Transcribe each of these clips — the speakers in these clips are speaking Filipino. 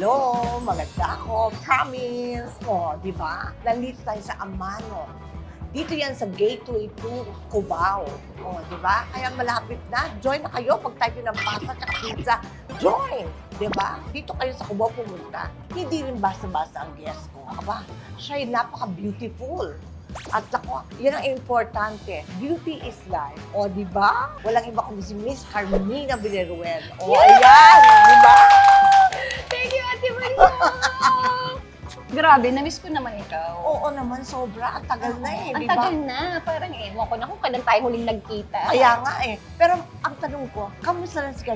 Hello, maganda ako. Promise. O, di ba? Nandito tayo sa Amano. Dito yan sa Gateway to Cubao. O, di ba? Kaya malapit na. Join na kayo pag tayo ng pasta at pizza. Join! Di ba? Dito kayo sa Cubao pumunta. Hindi rin basta-basta ang guest ko. Aba, siya ay napaka-beautiful. At ako, yan ang importante. Beauty is life. O, di ba? Walang iba kundi si Miss Carmina Villaruel. O, ayan! Di ba? Ate Maria! Grabe, na-miss ko naman ikaw. Oo naman, sobra. Ang tagal na eh, Ang di ba? tagal na. Parang ewan ko na kung kailan tayo huling nagkita. Kaya nga eh. Pero ang tanong ko, kamusta lang si?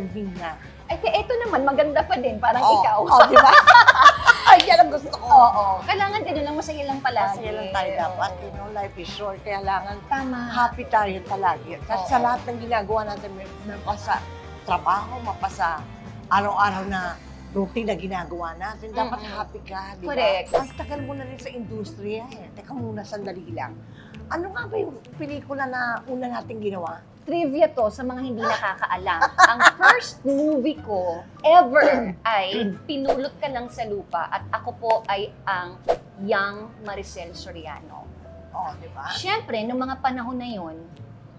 Ay, kaya ito naman, maganda pa din. Parang Oo, ikaw. Oo, di ba? Ay, yan ang gusto ko. Oo. Kailangan din lang masaya lang palagi. Masaya lang tayo dapat. You know, life is short. Kailangan Tama. happy tayo palagi. Oo. sa lahat ng ginagawa natin, may mapasa trabaho, mapasa araw-araw na routine na ginagawa natin. Dapat Mm-mm. happy ka, di ba? Correct. Ang tagal mo na rin sa industriya eh. Teka muna, sandali lang. Ano nga ba yung pelikula na una nating ginawa? Trivia to sa mga hindi nakakaalam. Ang first movie ko ever ay Pinulot Ka Lang sa Lupa at ako po ay ang young Maricel Soriano. Oh, di ba? Siyempre, nung mga panahon na yun,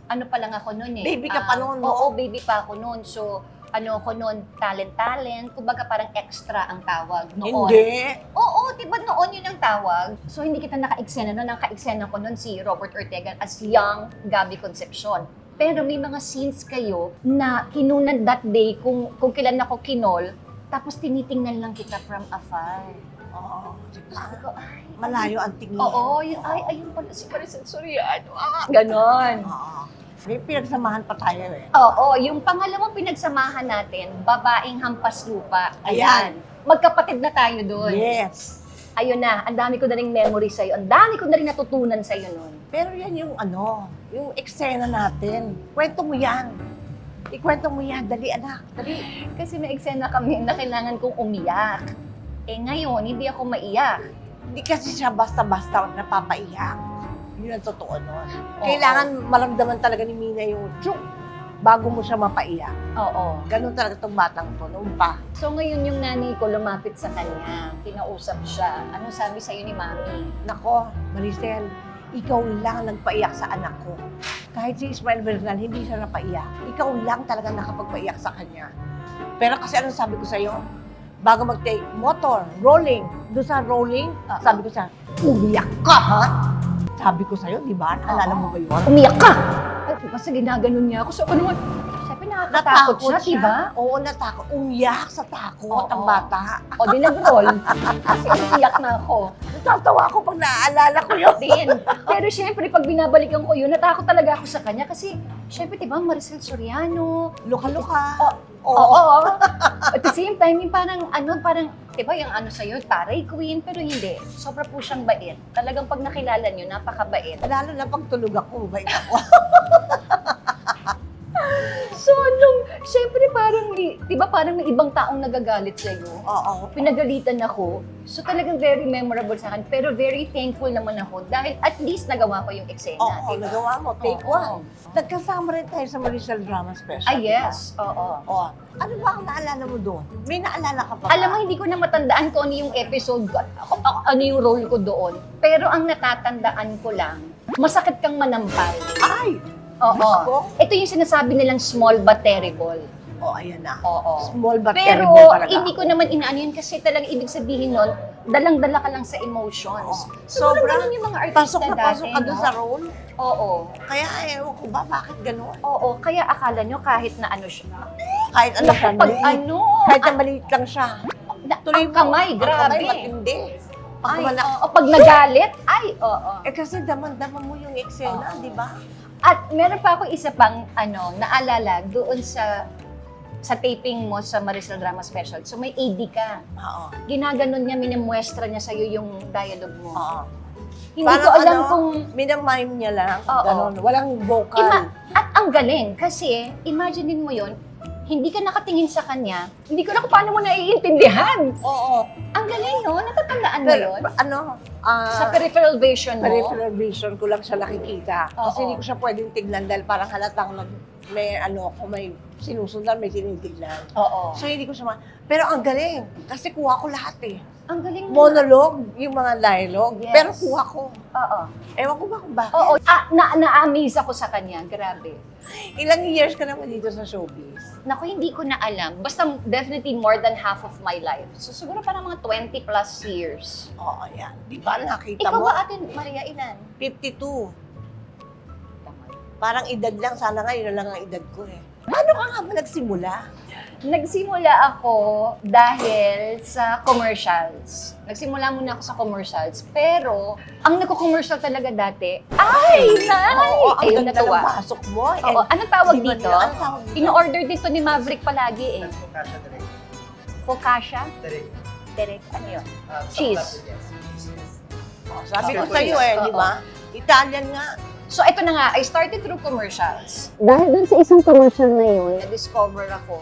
ano pa lang ako noon eh. Baby ka pa Um, noon, no? Oo, baby pa ako noon. So, ano ako noon, talent-talent. Kumbaga parang extra ang tawag noon. Hindi. Oo, di ba noon yun ang tawag? So, hindi kita naka-eksena noon. Ang ka-eksena ko noon si Robert Ortega as young Gabby Concepcion. Pero may mga scenes kayo na kinunan that day kung, kung kailan ako kinol, tapos tinitingnan lang kita from afar. Oo, di ba? Sabi ko, ay, Malayo ang tingin. Oo, yun, ay, ayun pala si Maricel Soriano. Ah, ganon. Oo. May pinagsamahan pa tayo eh. Oo, yung pangalawang pinagsamahan natin, babaeng hampas lupa. Ayan. Magkapatid na tayo doon. Yes. Ayun na, ang dami ko na ring memory sa'yo. Ang dami ko na rin natutunan sa'yo noon. Pero yan yung ano, yung eksena natin. Kwento mo yan. Ikwento mo yan. Dali anak. Dali. Kasi may eksena kami na kailangan kong umiyak. Eh ngayon, hindi ako maiyak. Hindi kasi siya basta-basta napapaiyak. Yun ang totoo nun. Oo. Kailangan maramdaman talaga ni Mina yung tsuk bago mo siya mapaiyak. Oo. Ganun talaga itong batang to, noon pa. So ngayon yung nanay ko lumapit sa kanya, kinausap siya. Ano sabi sa'yo ni Mami? Nako, Maricel, ikaw lang nagpaiyak sa anak ko. Kahit si Ismael Bernal, hindi siya napaiyak. Ikaw lang talaga nakapagpaiyak sa kanya. Pero kasi anong sabi ko sa'yo? Bago mag-take motor, rolling, doon sa rolling, sabi ko sa umiyak ka, ha? Sabi ko sa'yo, di ba? Naalala mo ba yun? Umiyak ka! Ay, kasi ginaganon niya ako. So ano man, sabi nakakatakot siya, diba? Oo, natakot. Umiyak sa takot ang Oo. bata. O di nag-roll. Kasi umiyak na ako. Natatawa ako pag naaalala ko yun. din. Pero syempre, pag binabalikan ko yun, natakot talaga ako sa kanya kasi, syempre, di ba, Maricel Soriano. Luka-luka. Oo. Oo. At the same time, yung parang, ano, parang, di ba, yung ano sa'yo, taray queen, pero hindi. Sobra po siyang bait. Talagang pag nakilala niyo, napakabait. Lalo na pag tulog ako, bait ako. So, nung, syempre, parang, di ba, parang may ibang taong nagagalit sa'yo. Oo. Pinagalitan ako. So, talagang very memorable sa akin. Pero very thankful naman ako dahil at least nagawa ko yung eksena. Oo, di ba? nagawa mo. Take Oo. one. Nagkasama rin tayo sa Maricel Drama Special. Ah, yes. Oo. Oo. Ano ba ang naalala mo doon? May naalala ka pa ba? Alam mo, hindi ko na matandaan kung ano yung episode ko, ako- ako- ano yung role ko doon. Pero ang natatandaan ko lang, masakit kang manampal. Ay! Oo. Gusto? Ito yung sinasabi nilang small but terrible. Oh, ayan na. Oo. Small but Pero terrible talaga. hindi ko naman inaano yun kasi talagang ibig sabihin nun, dalang-dala ka lang sa emotions. Oo. So, Sobrang ganun yung mga artista Pasok na dati, pasok ka doon no? sa role. Oo. Kaya ewan ko ba, bakit gano'n? Oo, kaya akala nyo kahit na ano siya. Kahit ano siya, Pag maliit. ano, Kahit na maliit lang siya. na, Tuloy ang mo. kamay, Ang grabe. kamay matindi. Pag Ay, kumana- oo, pag nagalit, ay, oo. Eh kasi daman-daman mo yung eksena, di ba? At meron pa ako isa pang ano, naalala doon sa sa taping mo sa Marisol Drama Special. So may AD ka. Oo. Ginaganon niya, minimwestra niya sa'yo yung dialogue mo. Oo. Hindi Parang ko alam ano, kung... Minamime niya lang. Oo. Ganon. Walang vocal. Ima- at ang galing, kasi imaginein mo yon hindi ka nakatingin sa kanya, hindi ko na kung paano mo naiintindihan. Oo. Ang galing, no? Natatandaan mo Pero, yun? ano, ah, Sa peripheral vision mo? peripheral vision ko lang siya nakikita. Kasi Oo. hindi ko siya pwedeng tignan dahil parang halatang nag, may ano ako, may sinusundan, may tinitignan. Oo. So, hindi ko siya ma- Pero ang galing. Kasi kuha ko lahat eh. Ang galing mo. Monologue, yung mga dialogue. Yes. Pero kuha ko. Oo. Ewan ko ba kung bakit. Oo. Ah, na, na-amaze ako sa kanya. Grabe. Ilang years ka naman dito sa showbiz? Naku, hindi ko na alam. Basta definitely more than half of my life. So siguro parang mga 20 plus years. Oo, yan. Di ba nakita Ikaw mo? ba, Ate Maria, ilan? 52. Parang edad lang. Sana nga yun na lang ang edad ko eh. Paano ka nga ba nagsimula? Nagsimula ako dahil sa commercials. Nagsimula muna ako sa commercials. Pero, ang nagko-commercial talaga dati, ay, nay! Oo, ang Ayun, ganda natuwa. ng pasok mo. eh. Oo, anong tawag dito? nila- Anong tawag dito? In-order dito ni Maverick palagi eh. Focaccia direct. Focaccia? Direct. Direct, ano yun? Sa Cheese. plato, yes. Cheese, yes. Oh, sabi ko sa'yo eh, di ba? Italian nga. So, ito na nga, I started through commercials. Dahil dun sa isang commercial na yun, na-discover ako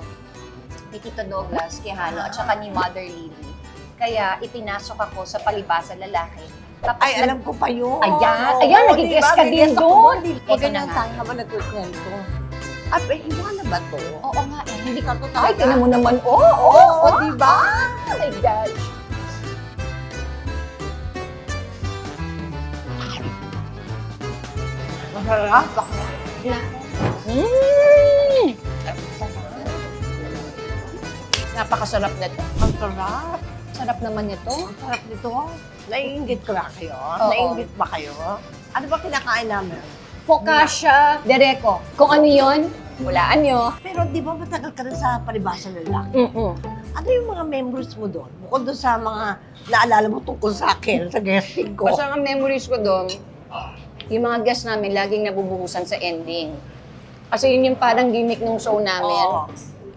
ni Tito Douglas, Quijano, at saka ni Mother Lily. Kaya ipinasok ako sa palibasa lalaki. Tapos Ay, alam ko pa yun. Ayan, Oo, ayan, di nagigess ba? ka din guess ako doon. doon. Ito ganyan na nga. tayo habang nagkukwento. At eh, iba na ba to? Oo nga eh, hindi ka Totoo Ay, tinan mo naman. Oo, oo, Oo, oo. di ba? Oh my gosh. Masarap. Mm! Napakasarap nito. Ang sarap. Sarap naman nito. Ang sarap nito. Naiingit ko ba kayo? Oo. Naiingit ba kayo? Ano ba kinakain namin? Focaccia Dereco. Kung ano yon, hulaan nyo. Pero di ba matagal ka rin sa palibasa lalaki? Mm-mm. Ano yung mga memories mo doon? Bukod doon sa mga naalala mo tungkol sa akin, sa guesting ko. Basta ang memories ko doon, yung mga guests namin laging nabubuhusan sa ending. Kasi yun yung parang gimmick ng show namin. Oo.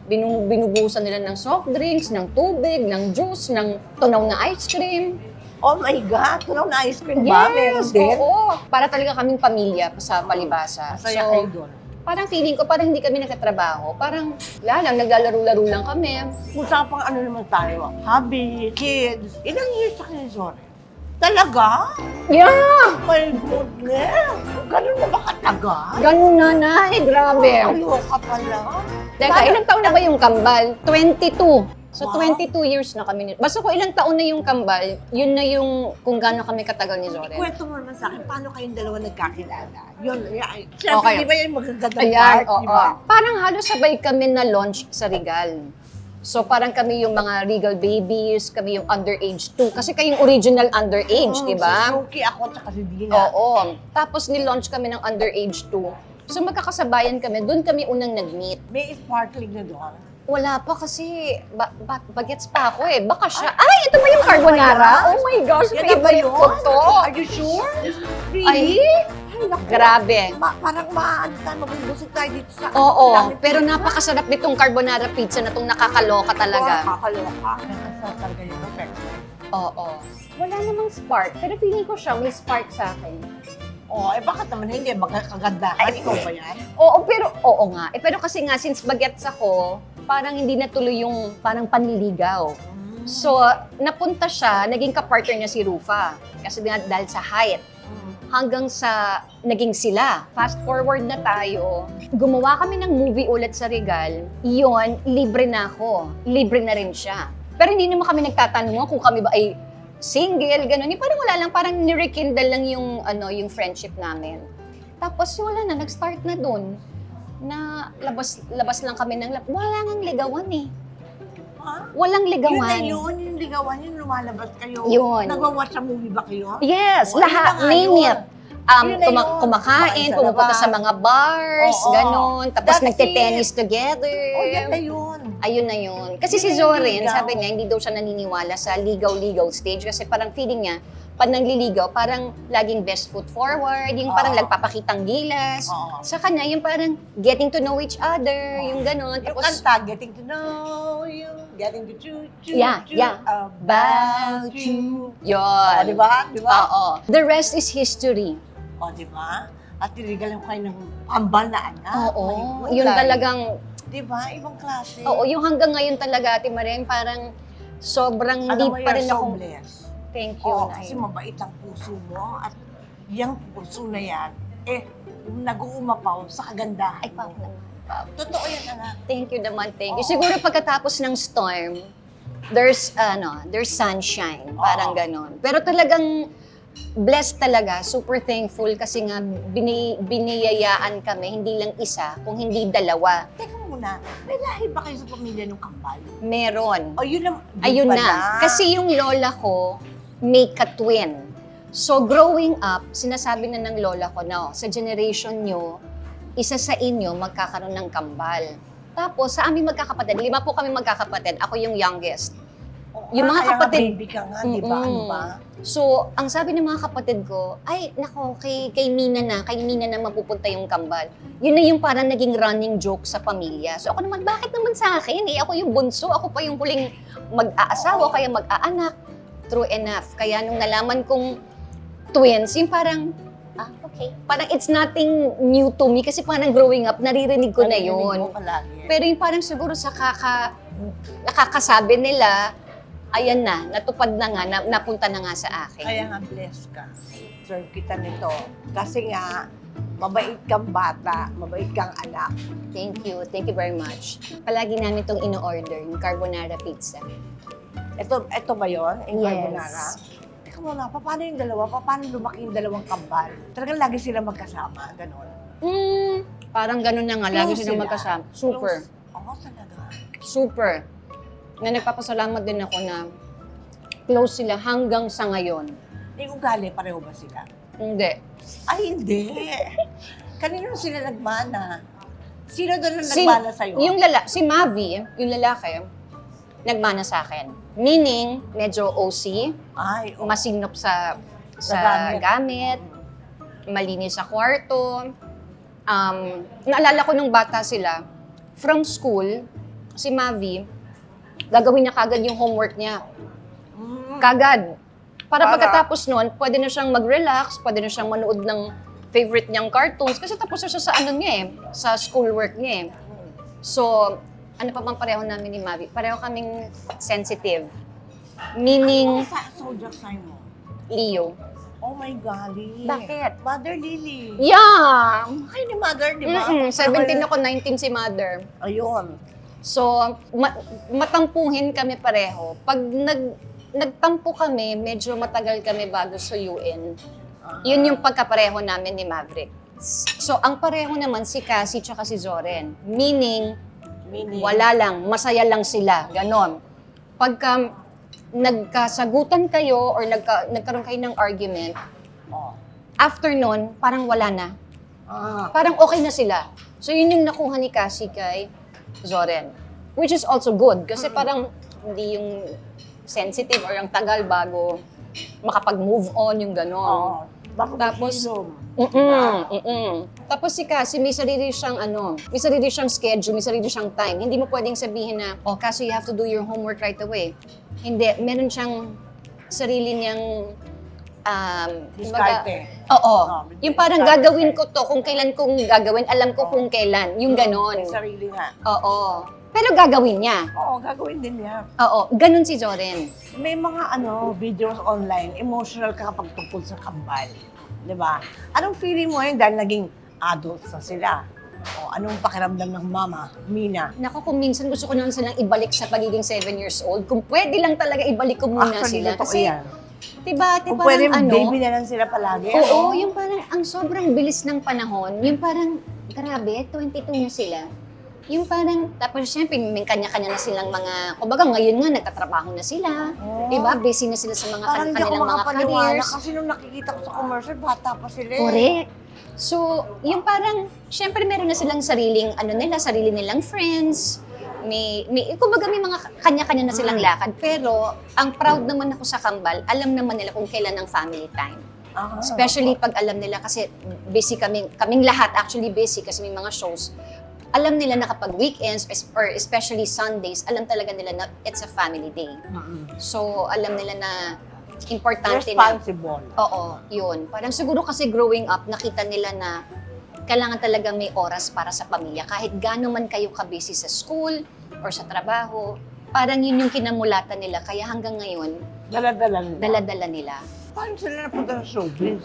Binu- binubuhusan nila ng soft drinks, ng tubig, ng juice, ng tunaw na ice cream. Oh my God! Tunaw na ice cream ba? Meron din? oo. Para talaga kaming pamilya sa palibasa. Masaya So, kayo doon. parang feeling ko, parang hindi kami nagkatrabaho. Parang, wala lang, naglalaro-laro lang kami. Usapang ano naman tayo, hobby, kids. Ilang years sa kayo, sorry? Talaga? Yeah! My goodness! Ganun na ba katagal? Ganun na na, eh, grabe. Kaloka pala. Teka, Paano- ilang taon na ba yung kambal? 22. So, Wow. 22 years na kami. ni- Basta ko ilang taon na yung kambal, yun na yung kung gaano kami katagal ni Zoren. Kwento mo naman sa akin, paano kayong dalawa nagkakilala? Yun, yan. Siyempre, Okay. di ba yung magagandang Ayan, part, oo. di ba? Parang halos sabay kami na launch sa Regal. So parang kami yung mga Regal babies, kami yung underage 2. Kasi kayong original underage, Mm, di ba? Si Suki ako, tsaka si Dina. Oo. Tapos nilaunch kami ng underage 2. So magkakasabayan kami, doon kami unang nag-meet. May sparkling na doon. Wala pa kasi, ba, ba, bagets pa ako eh. Baka siya, ay, ito ba yung carbonara? Oh my gosh, Yan favorite yun? ko to. Are you sure? Ay, Really? Ay, naku. grabe. Ma- parang maano tayo, mabubusog tayo dito sa... Oo, Dami pero pizza. napakasarap nitong carbonara pizza na itong nakakaloka talaga. Nakakaloka. Nakakasarap talaga yung effect. Oo. Wala namang spark, pero feeling ko siya may spark sa akin. Oo, eh bakit naman hindi? Magkagandahan, ikaw ba yan? Oo, pero oo nga. Eh, pero kasi nga, since bagets ako, parang hindi natuloy yung parang panliligaw. So, napunta siya, naging kapartner niya si Rufa. Kasi nga dahil sa height. Hanggang sa naging sila. Fast forward na tayo, gumawa kami ng movie ulit sa Regal. Iyon, libre na ako. Libre na rin siya. Pero hindi naman kami nagtatanong kung kami ba ay single, gano'n. Yung Parang wala lang, parang nirekindle lang yung, ano, yung friendship namin. Tapos wala na, nag-start na dun na labas labas lang kami ng lab. Wala nang ligawan eh. Ha? Walang Yun na ligawan. yun, yung ligawan yun, lumalabas kayo. Yun. Nagwa-watch sa movie ba kayo? Yes, Oh, lahat, name it. Um, Yun kumakain, Kumain sa pumupunta labas. sa mga bars, Oo. ganun. Tapos That's nagte-tennis together. Oh, yan na yun. Ayun na yun. Kasi si Zorin, sabi niya, hindi daw siya naniniwala sa ligaw-ligaw stage kasi parang feeling niya, pag nangliligaw, parang laging best foot forward, yung parang Oo. nagpapakitang gilas. Oo. Sa kanya, yung parang getting to know each other, yung gano'n. Yung Tapos, kanta, getting to know you, getting to choo choo Yeah, choo yeah. about you. yun. Oh, di ba? Di ba? Oo. The rest is history. O, di ba? At tinigalan ko kayo ng kambal na anak. Oo. May Yun talagang, Di ba? Ibang klase. oo, yung hanggang ngayon talaga, Ate Maren, parang sobrang hindi Alam mo, pa rin so ako, blessed. thank you, Oo, Nay. kasi mabait ang puso mo at yung puso na yan, eh, nag-uumapaw sa kagandahan Ay, mo. Pao. Totoo yan, anak. Thank you naman, thank you. Oo. Siguro pagkatapos ng storm, there's ano, there's sunshine, parang Oo. ganon. Pero talagang blessed talaga, super thankful kasi nga bini, biniyayaan kami, hindi lang isa, kung hindi dalawa. Teka muna, may lahi ba kayo sa pamilya ng kambal? Meron. O yun lang. yun Ayun pala. na. Kasi yung lola ko, may ka-twin. So growing up, sinasabi na ng lola ko na "Oh, sa generation nyo, isa sa inyo magkakaroon ng kambal. Tapos sa aming magkakapatid, lima po kami magkakapatid, ako yung youngest. Yung mga kapatid- baby ka nga, di ba? Ano Mm-mm. ba? So, ang sabi ng mga kapatid ko, ay, nako, kay, kay Mina na, kay Mina na mapupunta yung kambal. Yun na yung parang naging running joke sa pamilya. So ako naman, bakit naman sa akin? Eh, ako yung bunso, ako pa yung huling mag-aasawa, kaya mag-aanak. True enough. Kaya nung nalaman kong twins, yung parang, ah, okay. Parang it's nothing new to me kasi parang growing up, naririnig ko na yun. mo palagi. Pero yung parang siguro sa kaka, nakakasabi nila, ayan na, natupad na nga, na, napunta na nga sa akin. Kaya nga blessed ka. Serve kita nito. Kasi nga, mabait kang bata, mabait kang anak. Thank you. Thank you very much. Palagi namin itong ino-order, yung carbonara pizza. Ito, ito ba yun? Yung Yes. carbonara? Teka muna, pa- paano yung dalawa? Pa- Paano lumaki yung dalawang kambal? Talagang lagi sila magkasama, ganon. Mm, parang ganun na nga. Lagi Close silang sila. magkasama. Super. Close. Oo, talaga. Super. Na nagpapasalamat din ako na close sila hanggang sa ngayon. Yung ugali, pareho ba sila? Hindi. Ay, hindi. Kanino sila nagmana? Sino doon ang Si- nagmana sa'yo? Yung lala, si Mavi, yung lalaki, nagmana sa akin. Meaning, medyo OC, Ay, oh. masinop sa sa gamit. gamit, malinis sa kwarto. Um, naalala ko nung bata sila, from school, si Mavi, gagawin niya kagad yung homework niya. Mm. Kagad. Para, Para- pagkatapos nun, pwede na siyang mag-relax, pwede na siyang manood ng favorite niyang cartoons kasi tapos na siya sa ano niya eh, sa schoolwork niya eh. So, ano pa bang pareho namin ni Mavi? Pareho kaming sensitive. Meaning, Ano sa zodiac sign mo? Leo. Oh my golly. Bakit? Mother Lily. Yeah! Kayo ni Mother, di ba? Mm-mm, 17 ako, 19 si mother. Ayun. So, ma- matampuhin kami pareho. Pag nag nagtampo kami, medyo matagal kami bago suyuin. Yun yung pagkapareho namin ni Maverick. So, ang pareho naman si Cassie tsaka si Zoren. Meaning, Meaning, wala lang, masaya lang sila. Ganon. Pagka nagkasagutan kayo or nagka, nagkaroon kayo ng argument, Oh. after nun, parang wala na. Ah. Parang okay na sila. So yun yung nakuha ni Cassie kay Zoren. Which is also good kasi parang hindi yung sensitive or yung tagal bago makapag-move on yung Oo. gano'n. Baka Tapos- mahilom. Mm-mm, mm-mm. Tapos si Cassie, may sarili siyang ano, may sarili siyang schedule, may sarili siyang time. Hindi mo pwedeng sabihin na, oh Cassie, you have to do your homework right away. Hindi, meron siyang sarili niyang um, Diskarte. Oo. Oh, yung parang gagawin ko to, kung kailan kong gagawin, alam ko Oo. kung kailan. Yung ganon. May sarili nga. Oo. Pero gagawin niya. Oo, gagawin din niya. Oo. Ganon si Joren. May mga ano, videos online, emotional ka kapag tungkol sa kambal. Di ba? Anong feeling mo yun dahil naging adults na sila? O anong pakiramdam ng mama, Mina? Nako, kung minsan gusto ko lang silang ibalik sa pagiging 7 years old. Kung pwede lang talaga ibalik ko muna Actually, sila. Kasi, yan. Diba, di Kung parang pwede, ano, baby na lang sila palagi. Oo, ano? yung parang ang sobrang bilis ng panahon. Yung parang, grabe, 22 na sila. Yung parang, tapos syempre, may kanya-kanya na silang mga, kumbaga ngayon nga, nagtatrabaho na sila. Oo. Diba? Busy na sila sa mga Parang kan- hindi ako kanilang mga makapaniwala careers. kasi nung nakikita ko sa commercial, bata pa sila. eh. Correct. So, yung parang, syempre meron na silang sariling, ano nila, sarili nilang friends. May, may, kumbaga may mga kanya-kanya na silang Mm. lakad. Pero, ang proud naman ako sa Kambal, alam naman nila kung kailan ang family time. Ah, Especially pag alam nila kasi busy kami, kaming lahat actually busy kasi may mga shows. Alam nila na kapag weekends or especially Sundays, alam talaga nila na it's a family day. So, alam nila na importante na Responsible. Oo, yun. Parang siguro kasi growing up, nakita nila na kailangan talaga may oras para sa pamilya. Kahit gaano man kayo kabisi sa school or sa trabaho, parang yun yung kinamulatan nila. Kaya hanggang ngayon, Dala-dala nila. dala-dala nila. Paano sila napunta sa showbiz?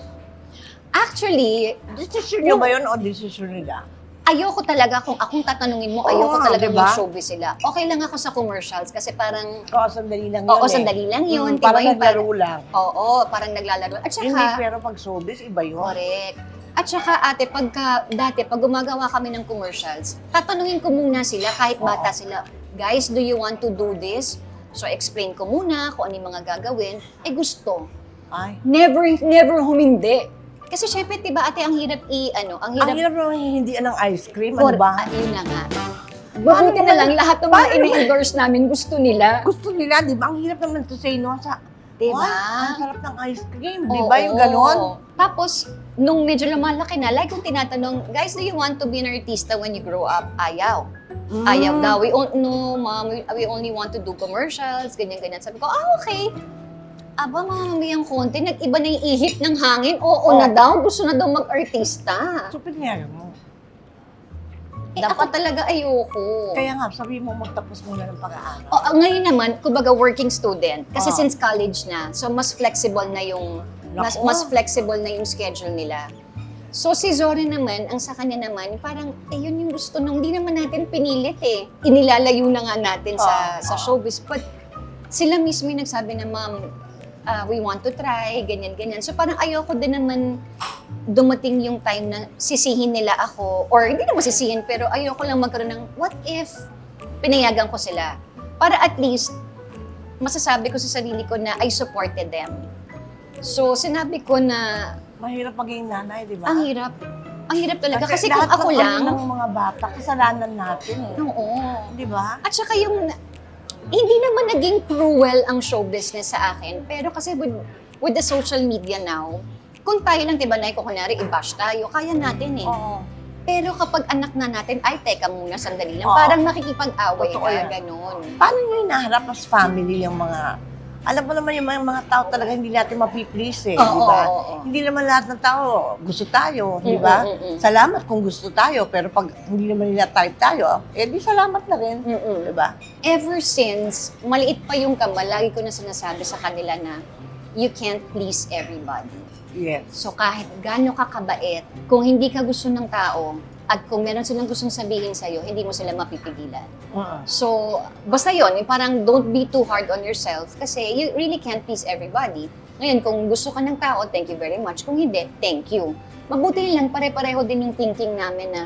Actually, Decision nyo ba yun o decision nila? ayoko talaga kung akong tatanungin mo, ayoko Oo, talaga diba? yung showbiz sila. Okay lang ako sa commercials kasi parang, Oo, sandali lang oo, yun eh. sandali lang yun. Mm, di ba? parang Yung naglaro lang. Oo, parang naglalaro. At saka, Hindi, pero pag showbiz, iba yun. correct. At saka ate, pagka, dati, pag gumagawa kami ng commercials, tatanungin ko muna sila, kahit bata sila, guys, do you want to do this? So, explain ko muna kung ano yung mga gagawin. Eh, gusto. Ay. Never, never humindi. Kasi syempre, diba, ate, ang hirap i, ano, ang hirap Ang hirap naman hindi ng ice cream, ano ba? ah, yun na nga. Mabuti na lang, lahat ng mga Paano- ini-endorse namin gusto nila. Gusto nila, di ba? Ang hirap naman to say no sa, Diba? "Wow, ang sarap ng ice cream, di Oo. ba? Yung ganon. Tapos, nung medyo lumalaki na, like kung tinatanong, guys, do you want to be an artista when you grow up? Ayaw. Mm. Ayaw daw. We on, no, mom, we, we only want to do commercials, ganyan-ganyan. Sabi ko, ah, okay. Aba, mamamayang konti, nag-iba na yung ihip ng hangin. Oo Oh. na daw, gusto na daw mag-artista. So, pinayari mo. Eh, ako talaga ayoko. Kaya nga, sabi mo magtapos muna ng pag-aaral. O, ah, ngayon naman, kumbaga working student. Kasi Ah. since college na, so mas flexible na yung mas, mas flexible na yung schedule nila. So si Zori naman, ang sa kanya naman, parang, eh yun yung gusto nung, hindi naman natin pinilit eh. Inilalayo na nga natin sa, Ah, sa ah. showbiz. But sila mismo yung nagsabi na, ma'am, ah, we want to try, ganyan, ganyan. So parang ayoko din naman dumating yung time na sisihin nila ako, or hindi naman sisihin, pero ayoko lang magkaroon ng, what if pinayagan ko sila? Para at least, masasabi ko sa sarili ko na I supported them. So, sinabi ko na, Mahirap maging nanay, di ba? ang hirap. Ang hirap talaga. Kasi, kung lahat ako ng lang, ng mga bata, kasalanan natin eh. oo. Di ba? At saka yung, hindi naman naging cruel ang show business sa akin. Pero kasi with, with the social media now, kung tayo lang, diba, na kung kunwari, i-bash tayo, kaya natin eh. Oo. Pero kapag anak na natin, ay, teka muna, sandali lang. Oo. Parang nakikipag-away Totoo ka, yan. ganun. Paano nyo hinaharap as family yung mga... Alam mo naman yung mga, mga tao talaga hindi natin mapiplease eh, Oo, di ba? oo, oo. Hindi naman lahat ng tao gusto tayo, di Mm, ba? mm, mm, mm. Salamat kung gusto tayo, pero pag hindi naman nila type tayo, eh di salamat na rin, Mm-mm. di ba? ever since, maliit pa yung kama, lagi ko na sinasabi sa kanila na you can't please everybody. Yes. So kahit gaano ka kabait, kung hindi ka gusto ng tao, at kung meron silang gustong sabihin sa'yo, hindi mo sila mapipigilan. Oo. So, basta yon yung parang don't be too hard on yourself kasi you really can't please everybody. Ngayon, kung gusto ka ng tao, thank you very much. Kung hindi, thank you. Mabuti lang, pare-pareho din yung thinking namin na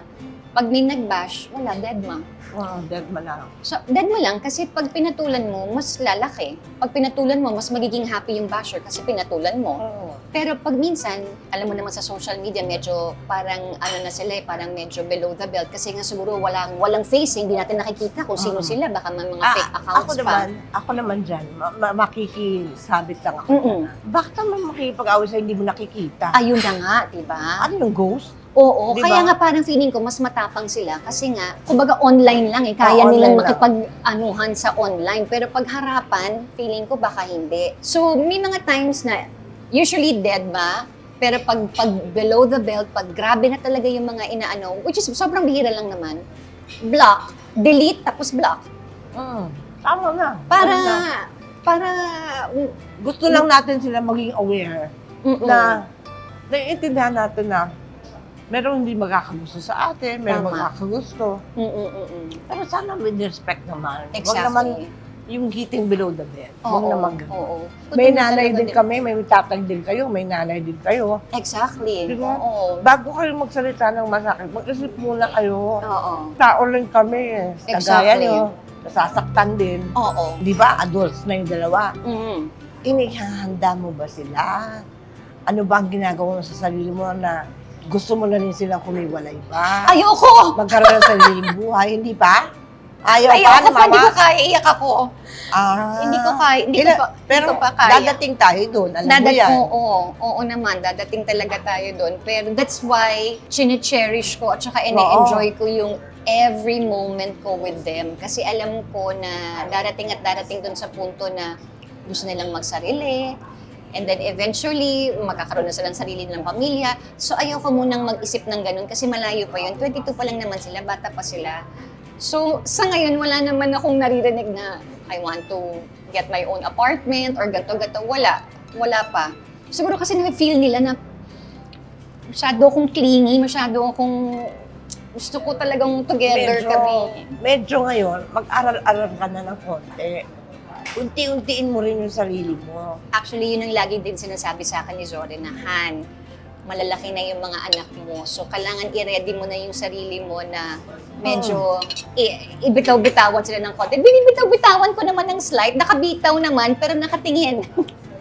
pag may nag-bash, wala, dead ma. Oo, dead man lang. So, dead mo lang kasi pag pinatulan mo, mas lalaki. Pag pinatulan mo, mas magiging happy yung basher kasi pinatulan mo. Oo. Pero pag minsan, alam mo naman sa social media, medyo parang ano na sila eh, parang medyo below the belt kasi nga siguro walang walang face, eh, hindi natin nakikita kung sino Mhm. sila, baka may mga Ah, fake ako accounts pa. naman, ako naman dyan, ma- ma- makikisabit lang ako. Mm-mm. Bakit naman makikipag-away sa hindi mo nakikita? Ayun na nga, 'di ba? Ano yung ghost? Oo, Di kaya nga parang feeling ko mas matapang sila kasi nga kumbaga online lang eh, kaya Ah, nilang makipag-anuhan sa online, pero pag harapan, feeling ko baka hindi. So, may mga times na usually dead ba? Pero pag, pag below the belt, pag grabe na talaga yung mga inaano, which is sobrang bihira lang naman, block, delete, tapos block. Mm. Tama na. Para, na. para, Gusto lang natin sila maging aware mm-mm. na naiintindihan natin na merong hindi magkakagusto sa atin, merong Tama. magkakagusto. Mm-mm-mm-mm. Pero sana with respect naman. Huwag naman Exactly. yung hitting below the bed. Huwag Oo, naman ganun. oo. May Totoo nanay talaga din kami, may tatay din kayo, may nanay din kayo. Exactly. Di ba? Oo. Bago kayo magsalita ng masakit, mag-isip muna kayo. Oo. Tao lang kami eh. Kagaya Exactly. nyo, nasasaktan din. Oo. Di ba? Adults na yung dalawa. Mm. Inihahanda mo ba sila? Ano ba ang ginagawa mo sa sarili mo na gusto mo na rin silang kumiwalay ba? Ayoko! Magkaroon ng sariling buhay, hindi ba? Ayaw, Ayoko pa, pa, hindi ko kaya, iyak ako. Ah, Hindi ko kaya, hindi ko Ila- pa, Pero hindi ko pa kaya. dadating tayo doon, alam mo Dadat- yan. Oo, oo naman, dadating talaga tayo doon. Pero that's why, chine-cherish ko at saka ine-enjoy ko yung every moment ko with them. Kasi alam ko na darating at darating doon sa punto na gusto nilang magsarili. And then eventually, magkakaroon na sila ng sarili nilang pamilya. So ayaw ko munang mag-isip ng ganun kasi malayo pa yun. 22 pa lang naman sila, bata pa sila. So sa ngayon, wala naman akong naririnig na I want to get my own apartment or ganto-ganto. Wala. Wala pa. Siguro kasi na-feel nila na masyado akong clingy, masyado akong Gusto ko talagang together medyo, kami. medyo ngayon, mag-aral-aral ka na ng konti. Unti-untiin mo rin yung sarili mo. Actually, yun ang lagi din sinasabi sa akin ni Zorin na, Han, malalaki na yung mga anak mo. So, kailangan i-ready mo na yung sarili mo na medyo i- ibitaw-bitawan sila ng konti. Binibitaw-bitawan ko naman ng slide. Nakabitaw naman, pero nakatingin.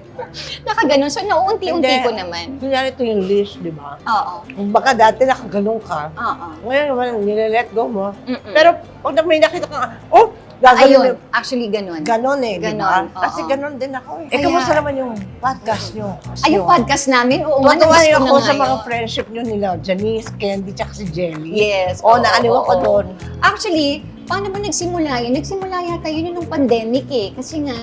Nakaganon. So, nauunti-unti Hindi. ko naman. Kunyari ito yung list, di ba? Oo. Baka dati nakaganon ka, Oo. ngayon naman nire-let go mo. Mm-mm. Pero pag may nakita ka, oh, Ayun, mo. actually ganun. Ganon eh, di ba? Ganon, oo. Kasi ganon din ako eh. Eh, Kaya- naman yung podcast nyo? Ay, yung podcast namin, oo nga, namiss ko ako na sa nga mga yun. friendship nyo nila, Janice, Candy, tsaka si Jelly. Yes. Oo, naaliw ako oo. doon. Actually, paano ba nagsimula yun? Nagsimula yata yun nung pandemic eh. Kasi nga,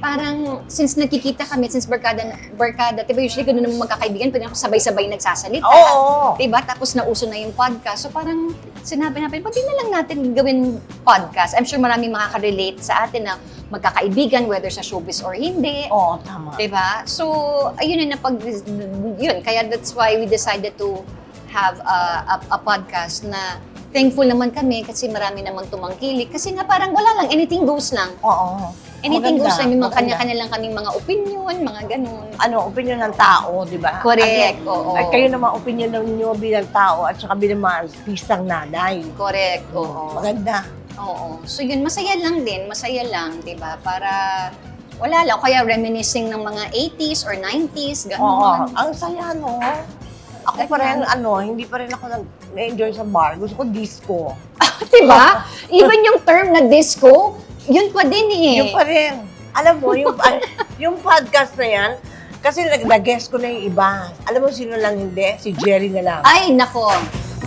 parang since nagkikita kami, since barkada, barkada, diba usually ganun naman magkakaibigan, pwede ako sabay-sabay nagsasalita. Oo. Diba? Tapos nauso na yung podcast. So parang sinabi natin, pati na lang natin gawin podcast. I'm sure maraming makaka-relate sa atin na magkakaibigan, whether sa showbiz or hindi. Oo, tama. Diba? So, ayun na napag... Yun, kaya that's why we decided to have a, a, a podcast na thankful naman kami kasi marami namang tumangkilik. Kasi nga parang wala lang, anything goes lang. Oo. Anything Maganda, goes lang, may mga maganda. kanya-kanya lang kaming mga opinion, mga ganun. Ano, opinion ng tao, di ba? Correct, At, oo. At kayo naman, opinion ng ninyo bilang tao at saka bilang mga artistang nanay. Correct, oo. Maganda. Oo. So yun, masaya lang din, masaya lang, di ba? Para wala lang, kaya reminiscing ng mga 80s or 90s, Oo. ganun. Ang saya, no? Ako pa rin, ano, hindi pa rin ako nag-enjoy sa bar. Gusto ko disco. diba? Even yung term na disco, yun pa din eh. Yung pa rin. Alam mo, yung, yung podcast na yan, kasi nag- nag-guess ko na yung iba. Alam mo sino lang hindi? Si Jerry na lang. Ay, nako.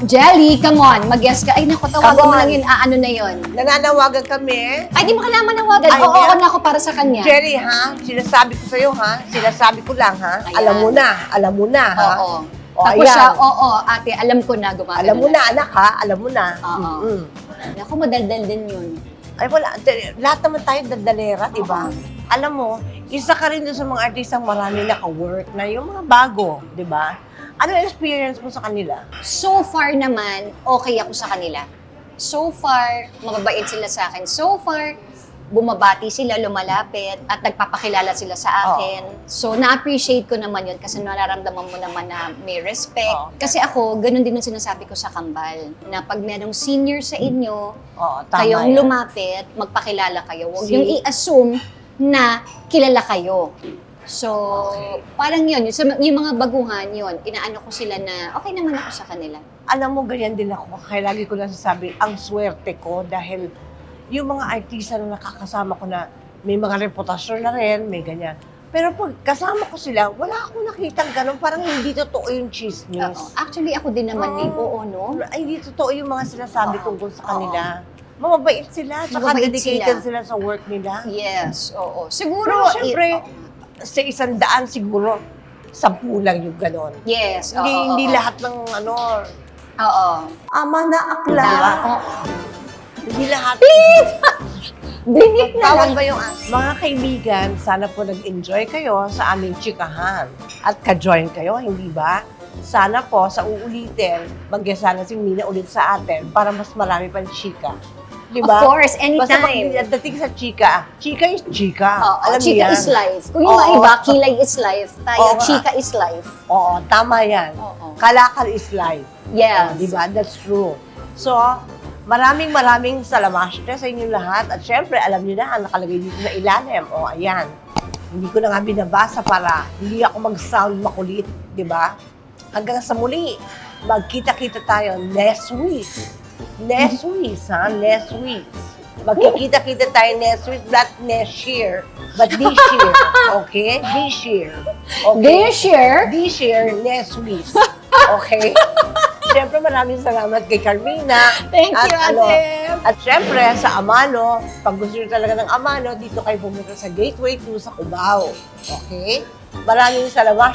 Jelly, come on, mag-guess ka. Ay, nako, tawagan Come mo on. lang yun. Ah, ano na yun? Nananawagan kami. Ay, di mo kailangan manawagan. Ay, Oo, ako na ako para sa kanya. Jerry, ha? Sinasabi ko sa'yo, ha? Sinasabi ko lang, ha? Ayan. Alam mo na. Alam mo na, ha? Oo. O, Tapos ayan. siya, oo, ate, alam ko na gumagano Alam mo na, anak, ha? Alam mo na. Oo. Mm. Naku, madaldal din yun. Ay, wala. Lahat naman tayo dadalera, di ba? Alam mo, isa ka rin doon sa mga artistang marami naka-work na yung mga bago, di ba? Ano experience mo sa kanila? So far naman, okay ako sa kanila. So far, mababait sila sa akin. So far, bumabati sila, lumalapit, at nagpapakilala sila sa akin. So, na-appreciate ko naman yun kasi nararamdaman mo naman na may respect. Oo. Kasi ako, ganun din ang sinasabi ko sa kambal, na pag merong senior sa inyo, Oo, tama kayong yan. lumapit, magpakilala kayo. Huwag Si- yung i-assume na kilala kayo. So, parang yun, yung, sa- yung mga baguhan yun, inaano ko sila na okay naman ako sa kanila. Alam mo, ganyan din ako. Kaya lagi ko nasasabi, ang swerte ko dahil yung mga artista na nakakasama ko na may mga reputasyon na rin, may ganyan. Pero pag kasama ko sila, wala akong nakitang ganun. Parang hindi totoo yung chismis. Oo. Actually, ako din naman Oo. eh. Oo, no? Ay, hindi totoo yung mga sinasabi Oo. tungkol sa kanila. Mababait sila, tsaka Mababait dedicated sila. sa work nila. Yes, oo. Siguro, Pero syempre, eh, oo. Sa isang daan siguro, sampu lang yung ganon. yes, oo, Hindi, oo, hindi oo. lahat ng ano, Oo. ama na akla. Diba? Oo. Hindi lahat. Binik na Tawag lang. ba yung mga kaibigan, sana po nag-enjoy kayo sa aming chikahan. At ka-join kayo, hindi ba? Sana po, sa uulitin, magya sana si Mina ulit sa atin para mas marami pang chika. Di Of ba? course, Basta pag anytime. dating sa chika, chika is chika. Oo, Alam niyo chika yan? is life. Kung yung mga Oo. iba, kilay is life. Tayo, Oo nga. chika is life. Oo, tama yan. Oo. Kalakal is life. Yes. Di ba? That's true. So, maraming maraming salamaste sa inyong lahat. At syempre, alam niyo na, ang nakalagay dito sa ilalim. O, ayan. Hindi ko na nga binabasa para hindi ako mag-sound makulit. Di ba? Hanggang sa muli, magkita-kita tayo next week. Next week, ha? Next week. Magkikita-kita tayo next week, not next year, but this year. Okay? This year. Okay? This year, this year, next week. Okay? Siyempre, maraming salamat kay Carmina. Thank At you, ano, Ate. At siyempre, sa Amano, pag gusto nyo talaga ng Amano, dito kayo pumunta sa Gateway 2 sa Cubao. Okay? Maraming salamat.